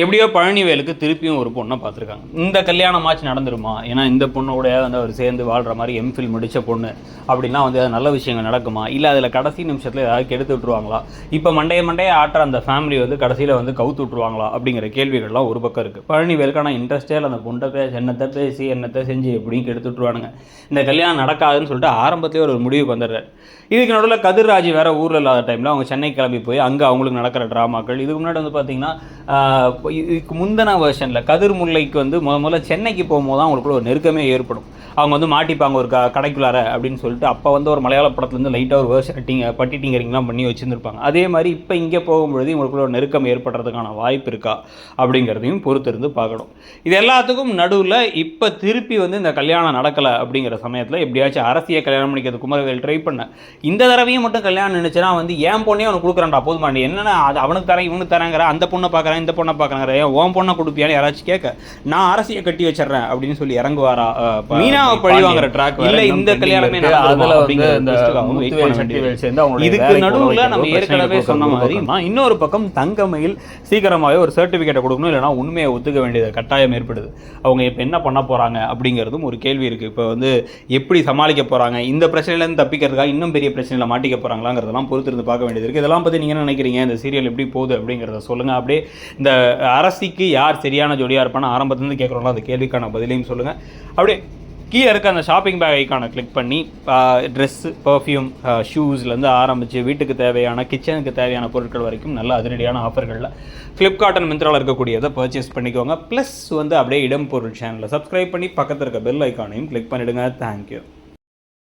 எப்படியோ பழனிவேலுக்கு திருப்பியும் ஒரு பொண்ணை பார்த்துருக்காங்க. இந்த கல்யாணமாச்சு நடந்துருமா? ஏன்னா இந்த பொண்ணோட வந்து அவர் சேர்ந்து வாழ்கிற மாதிரி எம்ஃபில் முடித்த பொண்ணு அப்படின்னா வந்து அது நல்ல விஷயங்கள் நடக்குமா? இல்லை அதில் கடைசி நிமிஷத்தில் ஏதாவது கெடுத்து விட்ருவாங்களா இப்போ மண்டைய மண்டைய ஆட்டுற அந்த ஃபேமிலி வந்து கடைசியில் வந்து கவுத்து விட்ருவாங்களா அப்படிங்கிற கேள்விகள்லாம் ஒரு பக்கம் இருக்குது பழனிவேலுக்கான இன்ட்ரெஸ்டே இல்லை அந்த பொண்ணை பேசி என்னத்தை பேசி என்னத்தை செஞ்சு எப்படியும் கெடுத்து விட்ருவானுங்க இந்த கல்யாணம் நடக்காதுன்னு சொல்லிட்டு ஆரம்பத்திலே ஒரு முடிவுக்கு வந்துடுறாரு. இதுக்கு நடுவில் கதிர்ராஜ் வேறு ஊரில் இல்லாத டைமில் அவங்க சென்னை கிளம்பி போய் அங்கே அவங்களுக்கு நடக்கிற ட்ராமாக்கள் இதுக்கு முன்னாடி வந்து பார்த்திங்கன்னா இதுக்கு முந்தின வெர்ஷனில் கதிர் முல்லைக்கு வந்து முத முதல்ல சென்னைக்கு போகும்போது தான் அவங்களுக்குள்ள ஒரு நெருக்கமே ஏற்படும். அவங்க வந்து மாட்டிப்பாங்க ஒரு க கடைக்குள்ளார அப்படின்னு சொல்லிட்டு அப்போ வந்து ஒரு மலையாள படத்துலேருந்து லைட்டாக ஒரு வேர்ஸ் டிங்க பட்டி டிங்கரிங்லாம் பண்ணி வச்சுருந்துருப்பாங்க. அதே மாதிரி இப்போ இங்கே போகும்பொழுது இவங்களுக்குள்ள ஒரு நெருக்கம் ஏற்படுறதுக்கான வாய்ப்பு இருக்கா அப்படிங்கிறதையும் பொறுத்திருந்து பார்க்கணும். இது எல்லாத்துக்கும் நடுவில் இப்போ திருப்பி வந்து இந்த கல்யாணம் நடக்கலை அப்படிங்கிற சமயத்தில் எப்படியாச்சும் அரசியல் கல்யாணம் பண்ணிக்கிறது குமரவேல் ட்ரை பண்ண. இந்த தடவையும் மட்டும் கல்யாணம் நினச்சுன்னா வந்து ஏன் பொண்ணே அவனுக்கு கொடுக்குறான்டா போதுமா நீ என்னென்ன அது அவனுக்கு தரேன் இவனுக்கு தரேங்கிற அந்த பொண்ணை பார்க்குறேன் இந்த பொண்ணை பார்க்குறாங்கிற ஏன் உன் பொண்ணை கொடுப்பியான்னு யாராச்சும் கேட்க நான் அரசியை கட்டி வச்சிடுறேன் அப்படின்னு சொல்லி இறங்குவாரா மீனா மீனாவை பழி வாங்குற ட்ராக் இல்ல இந்த கல்யாணமே அதுல வந்து இந்த முத்துவேல். சேர்ந்து இதுக்கு நடுவுல நம்ம ஏற்கனவே சொன்ன. மாதிரி இன்னொரு பக்கம் தங்கமயில் சீக்கிரமாகவே ஒரு சர்டிஃபிகேட்டை கொடுக்கணும் இல்லைனா உண்மையை ஒத்துக்க வேண்டியது கட்டாயம் ஏற்படுது. அவங்க இப்போ என்ன பண்ண போறாங்க அப்படிங்கிறதும் ஒரு கேள்வி இருக்கு. இப்போ வந்து எப்படி சமாளிக்க போறாங்க? இந்த பிரச்சனையிலேருந்து தப்பிக்கிறதுக்காக இன்னும் பெரிய பிரச்சனையில் மாட்டிக்க போறாங்களாங்கிறதெல்லாம் பொறுத்திருந்து பார்க்க வேண்டியது இருக்கு. இதெல்லாம் பத்தி நீங்க என்ன நினைக்கிறீங்க? இந்த சீரியல் எப்படி போகுது அப்படிங்கிறத சொல்லுங்க. அப்படியே இந்த அரசிக்கு யார் சரியான ஜோடியா இருப்பான்னு ஆரம்பத்துலேருந்து கேட்குறோங்களோ அந்த கேள்விக்கான பதிலையும் சொல்லுங்க. அப்படியே கீழே இருக்க அந்த ஷாப்பிங் பேக் ஐக்கானை கிளிக் பண்ணி ட்ரெஸ்ஸு பர்ஃப்யூம் ஷூஸ்லேருந்து ஆரம்பித்து வீட்டுக்கு தேவையான கிச்சனுக்கு தேவையான பொருட்கள் வரைக்கும் நல்ல அதிரடியான ஆஃபர்களில் ஃப்ளிப்கார்ட் அண்ட் மிந்த்ராவில் இருக்கக்கூடியதை பர்ச்சேஸ் பண்ணிக்கோங்க. ப்ளஸ் வந்து அப்படியே இடம் பொருள் சேனலில் சப்ஸ்கிரைப் பண்ணி பக்கத்தில் இருக்க பெல் ஐக்கானையும் கிளிக் பண்ணிவிடுங்க தேங்க்யூ